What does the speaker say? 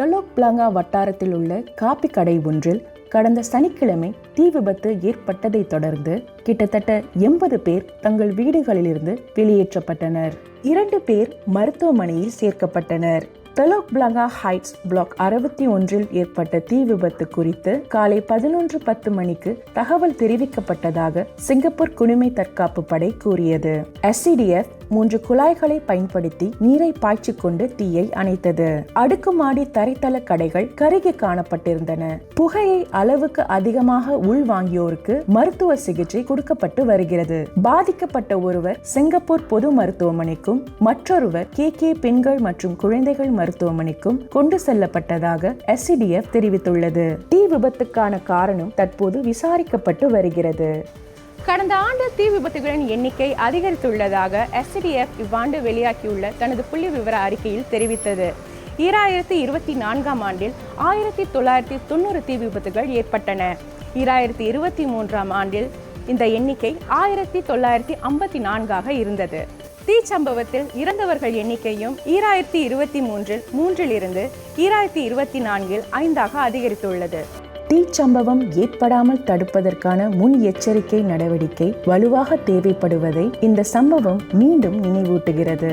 டொலோக் பிளாங்கா வட்டாரத்தில் உள்ள காப்பி கடை ஒன்றில் கடந்த சனிக்கிழமை தீ விபத்து ஏற்பட்டதைத் தொடர்ந்து கிட்டத்தட்ட எண்பது பேர் தங்கள் வீடுகளிலிருந்து வெளியேற்றப்பட்டனர். இரண்டு பேர் மருத்துவமனையில் சேர்க்கப்பட்டனர். டொலோக் பிளாங்கா ஹைட்ஸ் பிளாக் அறுபத்தி ஒன்றில் ஏற்பட்ட தீ விபத்து குறித்து காலை பதினொன்று பத்து மணிக்கு தகவல் தெரிவிக்கப்பட்டதாக சிங்கப்பூர் குடிமை தற்காப்பு படை கூறியது. எஸ்சிடிஎஃப் மூன்று குழாய்களை பயன்படுத்தி நீரை பாய்ச்சிக்கொண்டு தீயை அணைத்தது. அடுக்குமாடி தரைத்தள கடைகள் கருகி காணப்பட்டிருந்தன. புகையை அளவுக்கு அதிகமாக உள்வாங்கியோருக்கு மருத்துவ சிகிச்சை கொடுக்கப்பட்டு வருகிறது. பாதிக்கப்பட்ட ஒருவர் சிங்கப்பூர் பொது மருத்துவமனைக்கும் மற்றொருவர் கே கே பெண்கள் மற்றும் குழந்தைகள் மருத்துவமனைக்கும் கொண்டு செல்லப்பட்டதாக எஸ்சிடிஎஃப் தெரிவித்துள்ளது. தீ விபத்துக்கான காரணம் தற்போது விசாரிக்கப்பட்டு வருகிறது. கடந்த ஆண்டு தீ விபத்துகளின் எண்ணிக்கை அதிகரித்துள்ளதாக எஸ்டிஎஃப் இவ்வாண்டு வெளியாகியுள்ள தனது புள்ளி விவர அறிக்கையில் தெரிவித்தது. ஈராயிரத்தி இருபத்தி நான்காம் ஆண்டில் ஆயிரத்தி தொள்ளாயிரத்தி தொண்ணூறு தீ விபத்துகள் ஏற்பட்டன. ஈராயிரத்தி இருபத்தி மூன்றாம் ஆண்டில் இந்த எண்ணிக்கை ஆயிரத்தி தொள்ளாயிரத்தி ஐம்பத்தி நான்காக இருந்தது. தீச்சம்பவத்தில் இறந்தவர்கள் எண்ணிக்கையும் ஈராயிரத்தி இருபத்தி மூன்றில் மூன்றிலிருந்து ஈராயிரத்தி இருபத்தி நான்கில் ஐந்தாக அதிகரித்துள்ளது. தீச்சம்பவம் ஏற்படாமல் தடுப்பதற்கான முன் எச்சரிக்கை நடவடிக்கை வலுவாக தேவைப்படுவதை இந்த சம்பவம் மீண்டும் நினைவூட்டுகிறது.